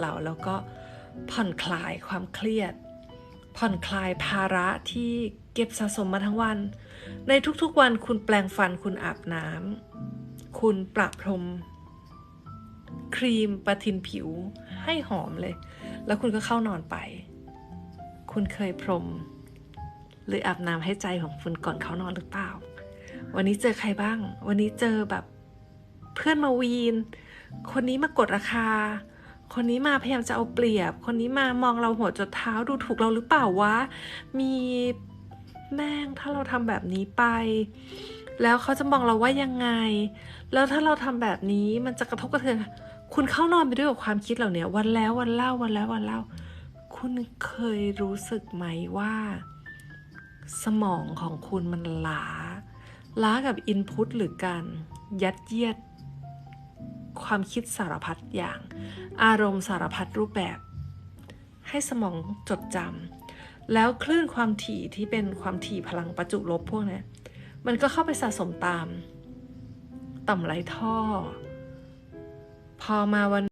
เรา แล้วก็ผ่อนคลายความเครียด ผ่อนคลายภาระที่เก็บสะสมมาทั้งวัน ในทุกๆวันคุณแปลงฟันคุณอาบน้ำคุณประพรม ครีมประทินผิวให้หอมเลย แล้วคุณก็เข้านอนไป คุณเคยพรม หรืออาบน้ำให้ใจของคุณก่อนเข้านอนหรือเปล่า วันนี้เจอใครบ้าง วันนี้เจอแบบเพื่อนมาวีน คนนี้มากดราคา คนนี้มาพยายามจะเอาเปรียบ คนนี้มามองเราหัวจดเท้าดูถูกเราหรือเปล่าวะ มีแม่งถ้าเราทำแบบนี้ไป แล้วเขาจะมองเราว่ายังไง แล้วถ้าเราทำแบบนี้มันจะกระทบกระเทือนคุณเข้านอนไปด้วยกับความคิดเหล่านี้วันแล้ววันเล่าวันแล้ววันเล่า คุณเคยรู้สึกไหมว่า สมองของคุณมันล้าล้ากับอินพุตหรือการยัดเยียด ความคิดสารพัดอย่าง อารมณ์สารพัดรูปแบบ ให้สมองจดจำแล้วคลื่นความถี่ที่เป็นความถี่พลังประจุลบพวกนี้มันก็เข้าไปสะสมตาม ต่อมไรท่อ พอมาวัน